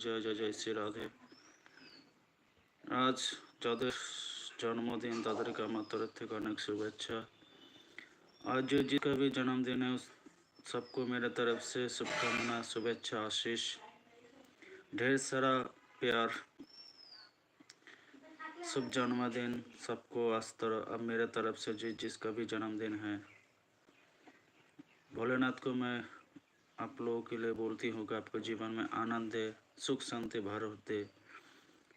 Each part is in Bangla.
জয় জয় জয় শ্রী রাধে আজ যাদের जन्मदिन তাদেরকে আমার তরফ থেকে অনেক শুভেচ্ছা आज जो जिसका भी जन्मदिन है उस सबको मेरे तरफ से शुभकामना शुभेच्छा आशीष ढेर सारा प्यार शुभ जन्मदिन सबको आज तरह अब मेरे तरफ से जिस जिसका भी जन्मदिन है भोलेनाथ को मैं आप लोगों के लिए बोलती हूँ कि आपके जीवन में आनंद दे सुख शांति भर दे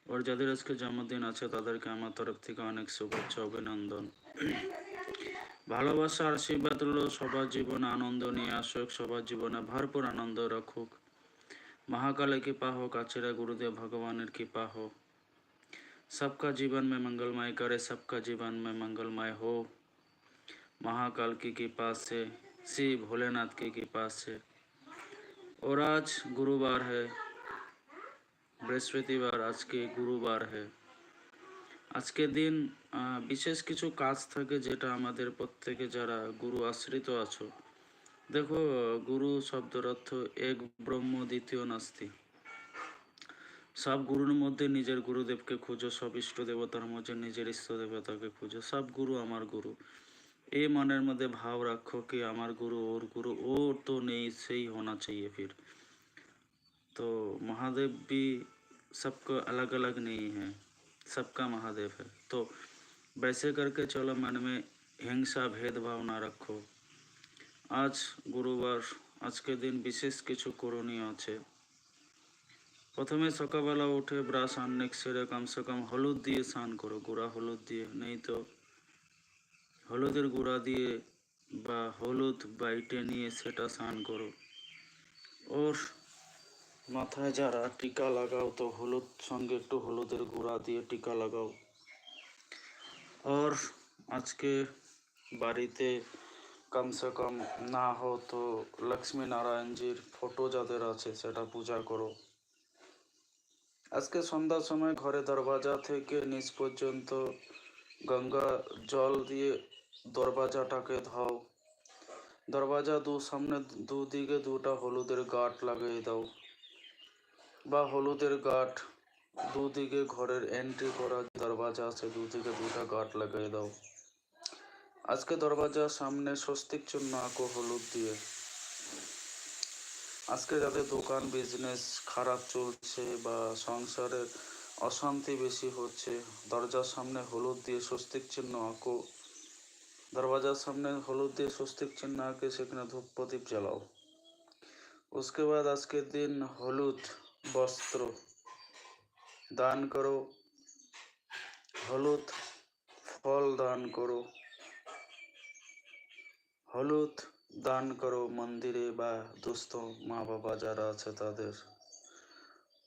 और যাদের আজকে জন্মদিন আছে তাদেরকে আমার তরফ থেকে অনেক শুভেচ্ছা অভিনন্দন ভালোবাসা আর আশীর্বাদ হলো সবার জীবনে আনন্দ নিয়ে আসুক সবার জীবনে ভরপুর আনন্দ রাখুক महाकाल कृपा हो काचेरा गुरुदेव भगवान कृपा हो सबका जीवन में मंगलमय करे सबका जीवन में मंगलमय हो महाकाल की कृपा से श्री भोलेनाथ की कृपा से और आज गुरुवार है বৃহস্পতিবার, আজকে গুরুবার হে। আজকের দিন বিশেষ কিছু কাজ থাকে যেটা আমাদের প্রত্যেকে যারা গুরু আশ্রিত আছো। দেখো, গুরু শব্দের অর্থ এক ব্রহ্ম, দ্বিতীয় নাস্তি। সব গুরুর মধ্যে নিজের গুরুদেবকে খুঁজো, সব ইষ্ট দেবতার মধ্যে নিজের ইষ্ট দেবতাকে খুঁজো, সব গুরু আমার গুরু। এই মনের মধ্যে ভাব রাখো কি, আমার গুরু, ওর গুরু, ওর তো নেই, সেই হোনা চাইয়ে ফির। तो महादेव भी सबको अलग अलग नहीं है सबका महादेव है तो वैसे करके चलो मन में हिंसा भेदभाव ना रखो আজ গুরুবার আজকের দিন বিশেষ কিছু করণীয় আছে প্রথমে সকালবেলা উঠে ব্রাশ আননেক সেরে কমসে কম হলুদ দিয়ে স্নান করো গুঁড়া হলুদ দিয়ে নেই তো হলুদের গুঁড়া দিয়ে বা হলুদ বাইটে নিয়ে সেটা স্নান করো ওর মাথায় যারা টিকা লাগাও তো হলুদ, সঙ্গে একটু হলুদের গুঁড়া দিয়ে টিকা লাগাও। আর আজকে বাড়িতে কমসে কম না হো তো লক্ষ্মী নারায়ণজির ফটো যাদের আছে সেটা পূজা করো। আজকে সন্ধ্যার সময় ঘরে দরওয়াজা থেকে নিচ পর্যন্ত গঙ্গা জল দিয়ে দরওয়াজাটাকে ধাও। দরওয়াজা দু সামনে দুদিকে দুটা হলুদের গাঁট লাগিয়ে দাও। বা হলুদের গাঁট দুদিকে ঘরের এন্ট্রি করা দরওয়াজা আছে দুদিকে দুটা গাঁট লাগিয়ে দাও আজকে দরওয়াজার সামনে স্বস্তিক চিহ্ন আঁকো হলুদ দিয়ে আজকে যাদের দোকান বিজনেস খারাপ চলছে বা সংসারের অশান্তি বেশি হচ্ছে দরজার সামনে হলুদ দিয়ে স্বস্তিক চিহ্ন আঁকো দরওয়াজার সামনে হলুদ দিয়ে স্বস্তিক চিহ্ন আঁকে সেখানে ধূপ প্রদীপ জ্বালাও उसके बाद আজকের দিন হলুদ বস্ত্র। দান করো। হলুদ ফল দান করো। হলুদ দান করো মন্দিরে বা দুস্থ মা বাবা যারা আছে তাদের।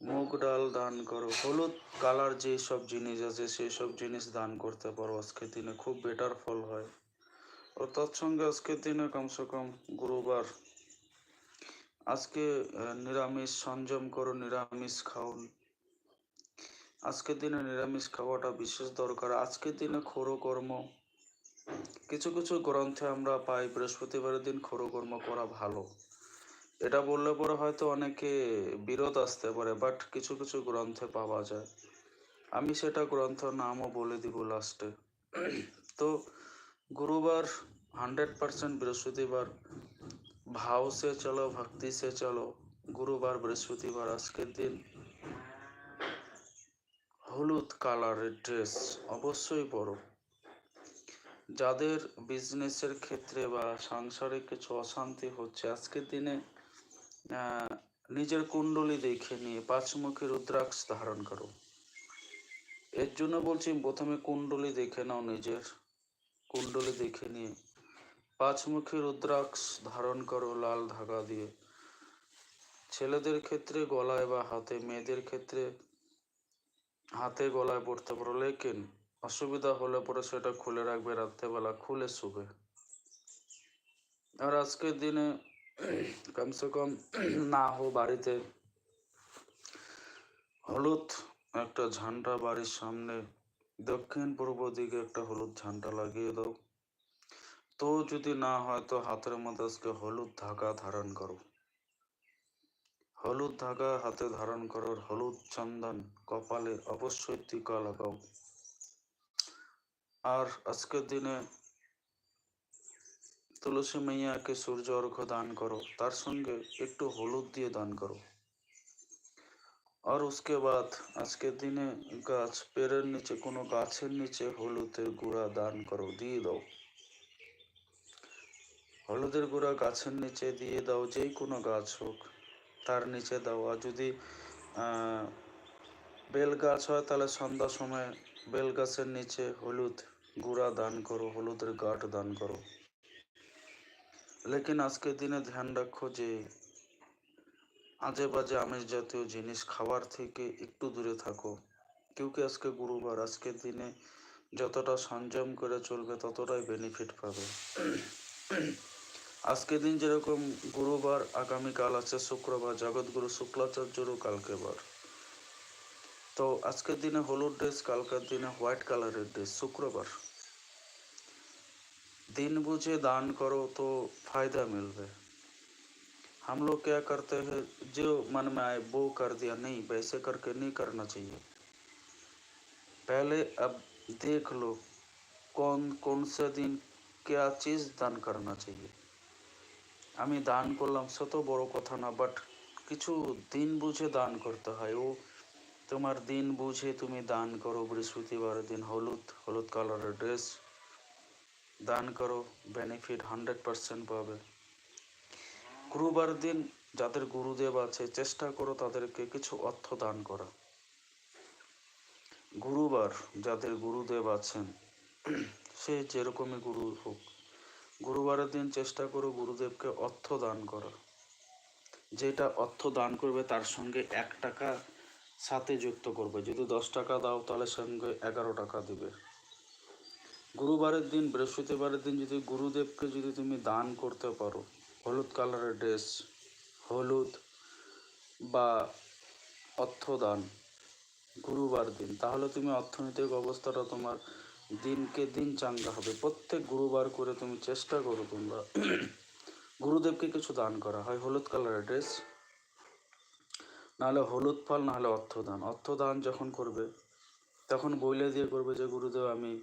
মুগ ডাল দান করো। হলুদ কালার যে সব জিনিস আছে সেই সব জিনিস দান করতে পারো। আজকের দিনে খুব বেটার ফল হয়। ও তৎসঙ্গে আজকের দিনে কমসে কম গুরুবার আজকে নিরামিষ, সংযম করো, নিরামিষ খাও। আজকের দিনে নিরামিষ খাওয়াটা বিশেষ দরকার। আজকের দিনে খোরো কর্ম, কিছু কিছু গ্রন্থে আমরা পাই, বৃহস্পতিবারের দিন খোরো কর্ম করা ভালো। এটা বললে পরে হয়তো অনেকে বিরোধ আসতে পারে বাট কিছু কিছু গ্রন্থে পাওয়া যায়। আমি সেটা গ্রন্থ নামও বলে দিব লাস্টে তো, গুরুবার হান্ড্রেড পার্সেন্ট বৃহস্পতিবার भाव से चलो भक्ति से चलो गुरुवार बृहस्पतिवार আজকের দিন হলুদ কালারের ড্রেস অবশ্যই পরো যাদের বিজনেসের ক্ষেত্রে বা সাংসারিক কিছু অশান্তি হচ্ছে আজকের দিনে আহ, নিজের কুণ্ডলী দেখে নিয়ে পাঁচমুখী রুদ্রাক্ষ ধারণ করো এর জন্য বলছি প্রথমে কুণ্ডলী দেখে নাও নিজের কুণ্ডলী দেখে নিয়ে পাঁচমুখী রুদ্রাক্ষ ধারণ করো লাল ধাগা দিয়ে। ছেলেদের ক্ষেত্রে গলায় বা হাতে, মেয়েদের ক্ষেত্রে হাতে গলায় পড়তে পারো। লেকিন অসুবিধা হলে পরে সেটা খুলে রাখবে রাত্রেবেলা, খুলে শুবে। আর আজকের দিনে কমসে কম না হো বাড়িতে হলুদ, একটা ঝান্ডা বাড়ির সামনে দক্ষিণ পূর্ব দিকে একটা হলুদ ঝান্ডা লাগিয়ে দাও। তো যদি না হয় তো হাতের মধ্যে আজকে হলুদ ধাগা ধারণ করো হলুদ ধাগা হাতে ধারণ করো হলুদ চন্দন কপালে অবশ্যই টিকা লাগাও আর আজকের দিনে তুলসী মাইয়াকে সূর্য অর্ঘ্য দান করো তার সঙ্গে একটু হলুদ দিয়ে দান করো আর उसके बाद আজকের দিনে গাছ পেরের নিচে কোনো গাছের নিচে হলুদের গুঁড়া দান করো দিয়ে দাও হলুদের গুঁড়া গাছের নিচে দিয়ে দাও যেই কোনো গাছ হোক, তার নিচে দাও। আর যদি বেল গাছ হয়, তাহলে সন্ধ্যার সময় বেল গাছের নিচে হলুদ গুঁড়া দান করো, হলুদের গাঠ দান করো। লেকিন আজকের দিনে ধ্যান রাখো যে, আজে বাজে আমিষ জাতীয় জিনিস খাবার থেকে একটু দূরে থাকো। কেউকে আজকে গুরুবার? আজকের দিনে যতটা সংযম করে চলবে, ততটাই বেনিফিট পাবে। আজকের দিন যেরকম গুরুবার আগামীকাল আছে শুক্রবার জগৎগুরু শুক্লাচার্যরও কালকেবার कल के बार। तो आज के दिन হোয়াইট ड्रेस कल শুক্রবার दिन बुझे दान करो तो फ़ायदा मिल हम लोग क्या करते हैं, जो मन में आए वो कर दिया, नहीं, वैसे करके नहीं करना चाहिए। पहले अब देख लो, कौन कौन से दिन क्या चीज़ दान करना चाहिए। আমি দান করলাম, সে তো বড় কথা না বাট কিছু দিন বুঝে দান করতে হয়। ও তোমার দিন বুঝে তুমি দান করো, বৃহস্পতিবার দিন হলুদ হলুদ কালারের ড্রেস দান করো বেনিফিট হান্ড্রেড পার্সেন্ট পাবে। গুরুবার দিন যাদের গুরুদেব আছে, চেষ্টা করো তাদেরকে কিছু অর্থ দান করা। গুরুবার যাদের গুরুদেব আছেন, সে যেরকমই গুরু হোক গুরুবারের দিন চেষ্টা করো গুরুদেবকে অর্থ দান করা যেটা অর্থ দান করবে তার সঙ্গে এক টাকা সাথে যুক্ত করবে। যদি দশ টাকা দাও তাহলে সঙ্গে এগারো টাকা দিবে। গুরুবারের দিন, বৃহস্পতিবারের দিন যদি গুরুদেবকে যদি তুমি দান করতে পারো, হলুদ কালারের ড্রেস, হলুদ বা অর্থ দান, গুরুবার দিন, তাহলে তুমি অর্থনৈতিক অবস্থাটা তোমার দিনকে দিন চাঙ্গা হবে। প্রত্যেক গুরুবার করে তুমি চেষ্টা করো তোমরা। গুরুদেবকে কিছু দান করা। হয় হলুদ কালারের ড্রেস নাহলে হলুদ ফল, নাহলে অর্থদান। অর্থদান যখন করবে, তখন বইলে দিয়ে করবে যে, গুরুদেব, আমি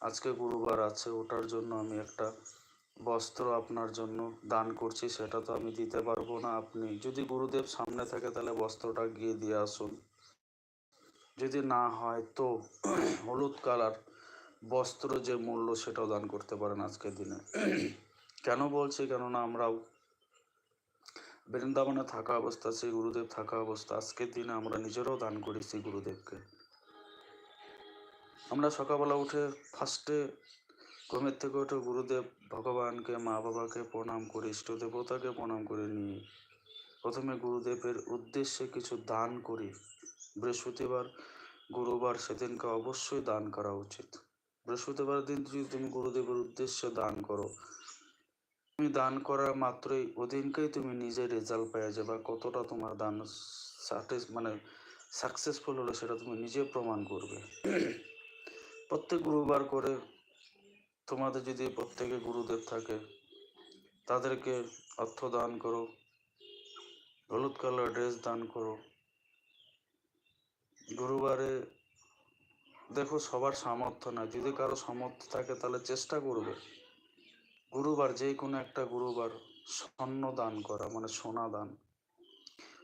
আজকে গুরুবার আছে, ওটার জন্য আমি একটা বস্ত্র আপনার জন্য দান করছি, সেটা তো আমি দিতে পারব না আপনি। যদি গুরুদেব সামনে থাকে, তাহলে বস্ত্রটা গিয়ে দিয়ে আসুন। যদি না হয়, তো হলুদ কালার বস্ত্র যে মূল্য সেটাও দান করতে পারেন আজকের দিনে। কেন বলছি? কেননা আমরাও বৃন্দাবনে থাকা অবস্থা সেই গুরুদেব থাকা অবস্থা, আজকের দিনে আমরা নিজেরাও দান করি সেই গুরুদেবকে। আমরা সকালবেলা উঠে ফার্স্টে ঘুমের থেকে উঠে গুরুদেব ভগবানকে, মা বাবাকে প্রণাম করি, ইষ্ট দেবতাকে প্রণাম করে নিয়ে প্রথমে গুরুদেবের উদ্দেশ্যে কিছু দান করি। বৃহস্পতিবার, গুরুবার সেদিনকে অবশ্যই দান করা উচিত। বৃহস্পতিবার দিন যদি তুমি গুরুদেবের উদ্দেশ্যে দান করো। তুমি দান করা মাত্রই ওদিনকেই তুমি নিজে রেজাল্ট পেয়ে যাবে। কতটা তোমার দান মানে সাকসেসফুল হলো সেটা তুমি নিজে প্রমাণ করবে। প্রত্যেক গুরুবার করে তোমাদের যদি প্রত্যেকে গুরুদেব থাকে, তাদেরকে অর্থ দান করো, হলুদ কালার ড্রেস দান করো। গুরুবারে দেখো, সবার সামর্থ্য নাই। যদি কারও সামর্থ্য থাকে, তাহলে চেষ্টা করবে। গুরুবার, যে কোনো একটা গুরুবার স্বর্ণ দান করা মানে সোনা দান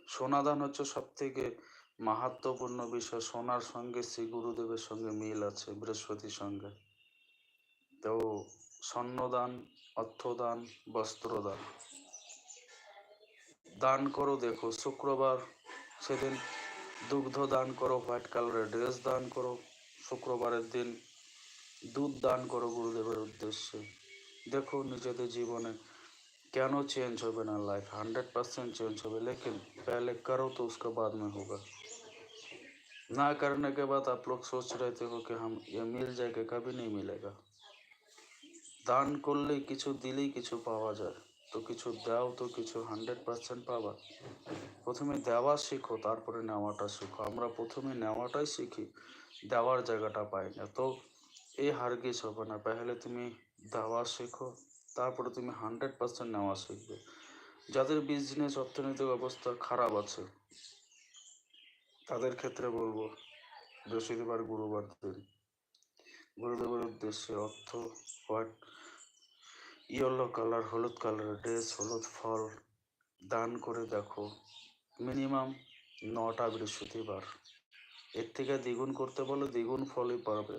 সোনা দান হচ্ছে সব থেকে মাহাত্মপূর্ণ বিষয়। সোনার সঙ্গে শ্রী গুরুদেবের সঙ্গে মিল আছে, বৃহস্পতির সঙ্গে। তো স্বর্ণদান, অর্থদান, বস্ত্রদান। দান করো, দেখো, শুক্রবার সেদিন দুগ্ধ দান করো, হোয়াইট কালারের ড্রেস দান করো। শুক্রবারের দিন দুধ দান করো গুরুদেবের উদ্দেশ্যে দেখো নিজেদের জীবনে কেন चेंज होगा ना लाइफ हंड्रेड परसेंट चेंज होगा लेकिन पहले करो तो उसके बाद में होगा ना करने के बाद आप लोग सोच रहे थे हो कि हम ये मिल जाएगा कभी नहीं मिलेगा দান করলেই কিছু দিলেই কিছু পাওয়া যায় তো কিছু দাও তো কিছু হান্ড্রেড পার্সেন্ট পাবা প্রথমে দেওয়া শিখো তারপরে নেওয়াটা শিখো আমরা প্রথমে নেওয়াটাই শিখি দেওয়ার জায়গাটা পাই না। তো এই হারগিস হবে না? পেহলে তুমি দেওয়া শেখো, তারপরে তুমি হান্ড্রেড পার্সেন্ট নেওয়া শিখবে। যাদের বিজনেস অর্থনৈতিক অবস্থা খারাপ আছে, তাদের ক্ষেত্রে বলব, বৃহস্পতিবার গুরুবার দিন। গুরুদেবের উদ্দেশ্যে অর্থ, হোয়াইট, ইয়েলো কালার, হলুদ কালার ড্রেস, হলুদ ফল দান করে দেখো। মিনিমাম নটা বৃহস্পতিবার। এর থেকে দ্বিগুণ করতে বলে, দ্বিগুণ ফলই পাবে।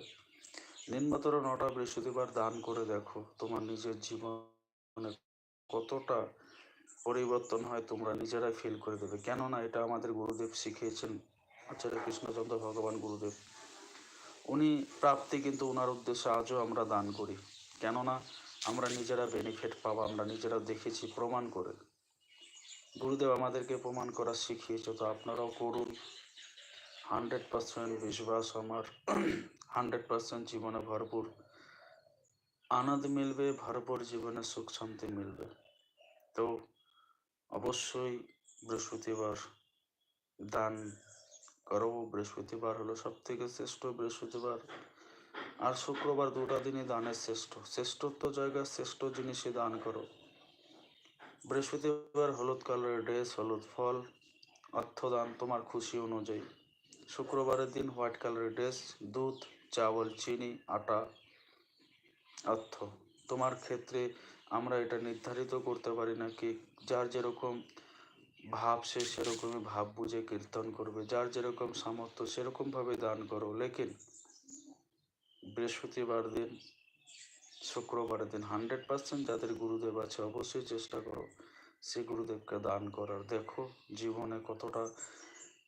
নিম্নতর নটা বৃহস্পতিবার দান করে দেখো, তোমার নিজের জীবনে কতটা পরিবর্তন হয় তোমরা নিজেরাই ফিল করে দেবে। কেননা এটা আমাদের গুরুদেব শিখিয়েছেন, আচার্য কৃষ্ণচন্দ্র ভগবান গুরুদেব। উনি প্রাপ্তি কিন্তু ওনার উদ্দেশ্যে আজও আমরা দান করি। কেননা আমরা নিজেরা বেনিফিট পাবো, আমরা নিজেরা দেখেছি, প্রমাণ করে। গুরুদেব আমাদেরকে প্রমাণ করা শিখিয়েছে, তো আপনারাও করুন। হান্ড্রেড পার্সেন্ট বিশ্বাস আমার, হান্ড্রেড পার্সেন্ট জীবনে ভরপুর। আনন্দ মিলবে, ভরপুর জীবনে সুখ শান্তি মিলবে। তো অবশ্যই বৃহস্পতিবার দান করো। বৃহস্পতিবার হলো সব থেকে শ্রেষ্ঠ বৃহস্পতিবার। আর শুক্রবার দুটা দিনই দানের শ্রেষ্ঠ। শ্রেষ্ঠত্ব জায়গায় শ্রেষ্ঠ জিনিসই দান করো। বৃহস্পতিবার হলুদ কালারের ড্রেস, হলুদ ফল, অর্থদান তোমার খুশি অনুযায়ী। শুক্রবারের দিন হোয়াইট কালারের ড্রেস, দুধ চাवल চিনি, আটা অর্থ তোমার ক্ষেত্রে আমরা এটা নির্ধারিত করতে পারি না কি যার যেরকম ভাব সে সেরকমই ভাব বুঝে কীর্তন করবে। যার যেরকম সামর্থ্য সেরকমভাবে দান করো। লেকিন বৃহস্পতিবার দিন, শুক্রবারের দিন হান্ড্রেড পার্সেন্ট যাদের গুরুদেব আছে অবশ্যই চেষ্টা করো সে গুরুদেবকে দান করার। দেখো জীবনে কতটা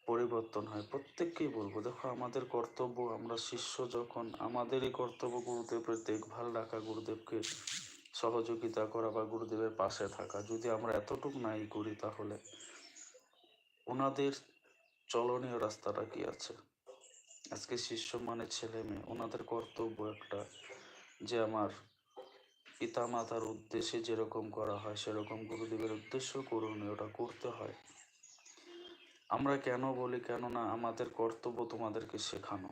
পরিবর্তন হয়। প্রত্যেককেই বলব, দেখো আমাদের কর্তব্য আমরা শিষ্য যখন আমাদেরই কর্তব্য গুরুদেবের দেখভাল রাখা, গুরুদেবকে সহযোগিতা করা বা গুরুদেবের পাশে থাকা। যদি আমরা এতটুকু নাই করি তাহলে ওনাদের চলনীয় রাস্তাটা কি আছে? আজকে শিষ্য মানে ছেলে মেয়ে, ওনাদের কর্তব্য একটা যে আমার পিতা মাতার উদ্দেশ্যে যেরকম করা হয়, সেরকম গুরুদেবের উদ্দেশ্য করণীয় ওটা করতে হয়। আমরা কেন বলি কেননা আমাদের কর্তব্য তোমাদেরকে শেখানো।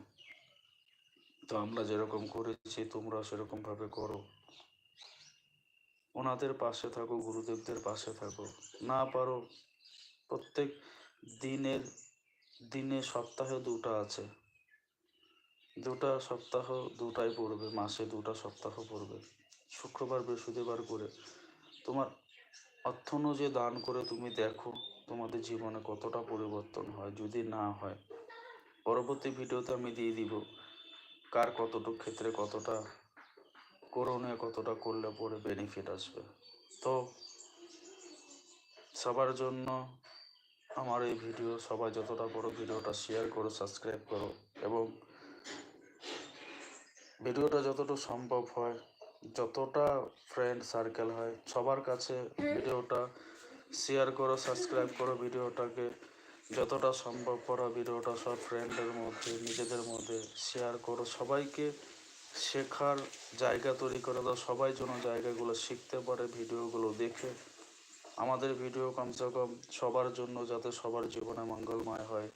তো আমরা যেরকম করেছি, তোমরা সেরকম ভাবে করো। ওনাদের পাশে থাকো, গুরুদেবদের পাশে থাকো। না পারো, প্রত্যেক দিনের, দিনে সপ্তাহে দুটা আছে। দুটা সপ্তাহ দুটাই পড়বে, মাসে দুটা সপ্তাহ পড়বে। শুক্রবার, বৃহস্পতিবার করে তোমার অর্থ অনুযায়ী দান করে তুমি দেখো। তোমাদের জীবনে কতটা পরিবর্তন হয় যদি না হয়? পরবর্তী ভিডিওতে আমি দিয়ে দিব কার কতটুক ক্ষেত্রে কতটা করণীয় কতটা করলে পরে বেনিফিট আসবে। তো সবার জন্য আমার এই ভিডিও সবাই যতটা বড় ভিডিওটা শেয়ার করো সাবস্ক্রাইব করো এবং ভিডিওটা যতটা সম্ভব হয় যতটা ফ্রেন্ড সার্কেল হয় সবার কাছে ভিডিওটা শেয়ার করো, সাবস্ক্রাইব করো ভিডিওটাকে। যতটা সম্ভব করো ভিডিওটা সব ফ্রেন্ডের মধ্যে, নিজেদের মধ্যে শেয়ার করো। সবাইকে শেখার জায়গা তৈরি করে দাও। সবাই যেন জায়গাগুলো শিখতে পারে, ভিডিওগুলো দেখে। আমাদের ভিডিও কমসে কম সবার জন্য, যাতে সবার জীবনে মঙ্গলময় হয়।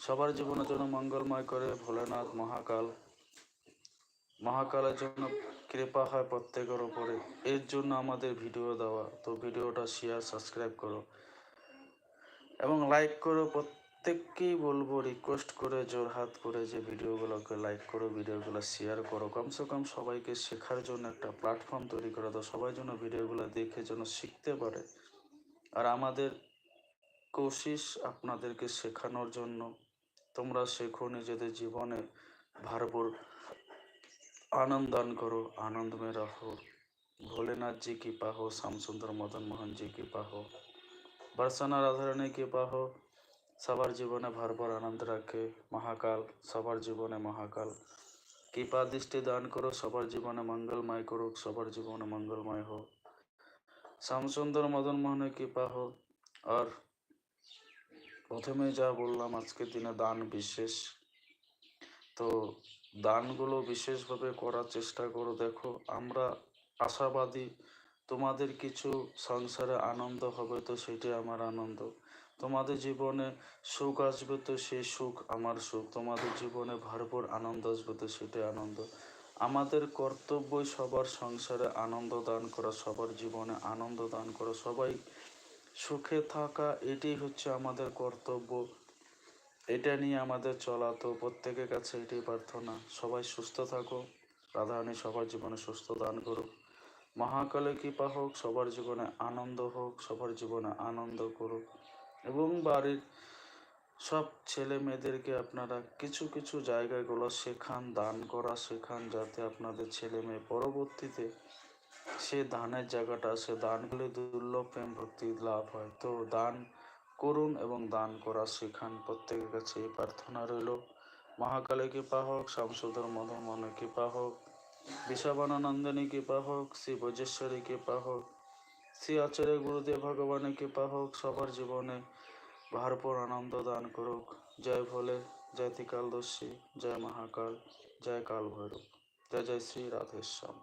সবার জীবনের জন্য মঙ্গলময় করে ভোলেনাথ মহাকাল। মহাকালের জন্য কৃপা হয় প্রত্যেকের ওপরে এর জন্য আমাদের ভিডিও দেওয়া। তো ভিডিওটা শেয়ার সাবস্ক্রাইব করো। এবং লাইক করো। প্রত্যেককেই বলব রিকোয়েস্ট করে, জোর হাত করে যে ভিডিওগুলোকে লাইক করো, ভিডিওগুলো শেয়ার করো। কমসে কম সবাইকে শেখার জন্য একটা প্ল্যাটফর্ম তৈরি করা তো সবাই যেন ভিডিওগুলো দেখে যেন শিখতে পারে। আর আমাদের কোশিস আপনাদেরকে শেখানোর জন্য তোমরা শেখো নিজেদের জীবনে ভরপুর आनंद दान करो आनंद में रहो भोलेनाथ जी की पा हो श्याम सुंदर मदन मोहन जी की पा हो बरसाना রাধারানী কৃপা হো সবার জীবনে ভরপুর আনন্দ রাখে মহাকাল সবার জীবনে মহাকাল কৃপা দৃষ্টি দান করো সবার জীবনে মঙ্গলময় করুক সবার জীবনে মঙ্গলময় হো শ্যামসুন্দর মদন মোহনের কৃপা হো আর প্রথমে যা বললাম আজকের দিনে দান বিশেষ তো দানগুলো বিশেষভাবে করার চেষ্টা করো। দেখো, আমরা আশাবাদী, তোমাদের কিছু সংসারে আনন্দ হবে তো সেটাই আমার আনন্দ। তোমাদের জীবনে সুখ আসবে তো সেই সুখ আমার সুখ। তোমাদের জীবনে ভরপুর আনন্দ আসবে তো সেটাই আনন্দ। আমাদের কর্তব্যই সবার সংসারে আনন্দ দান করা, সবার জীবনে আনন্দ দান করা। সবাই সুখে থাকা, এটাই হচ্ছে আমাদের কর্তব্য। এটা নিয়ে আমাদের চলা তো প্রত্যেকের কাছে এটাই প্রার্থনা। সবাই সুস্থ থাকো। রাধারানী সবার জীবনে সুস্থ দান করুক। মহাকালে কৃপা হোক, সবার জীবনে আনন্দ হোক, সবার জীবনে আনন্দ করুক। এবং বাড়ির সব ছেলে মেয়েদেরকে আপনারা কিছু কিছু জায়গাগুলো শেখান দান করা শেখান যাতে আপনাদের ছেলে মেয়ে পরবর্তীতে সে দানের জায়গাটা, সে দানগুলি দুর্লভ প্রেম ভক্তি লাভ হয়। তো দান করুন এবং দান করা শেখান। প্রত্যেকের কাছে এই প্রার্থনা রইল। মহাকালী কৃপা হোক শামসুদর মধু মনে কৃপা হোক বিষাবানন্দনী কৃপা হোক শ্রী বজেশ্বরী কৃপা হোক শ্রী আচার্য গুরুদেব ভগবানের কৃপা হোক, সবার জীবনে ভরপুর আনন্দ দান করুক। জয় ভোলে, জয় ত্রিকালদর্শী, জয় মহাকাল, জয় কাল ভৈরব জয় জয় শ্রী রাধেশ্যাম।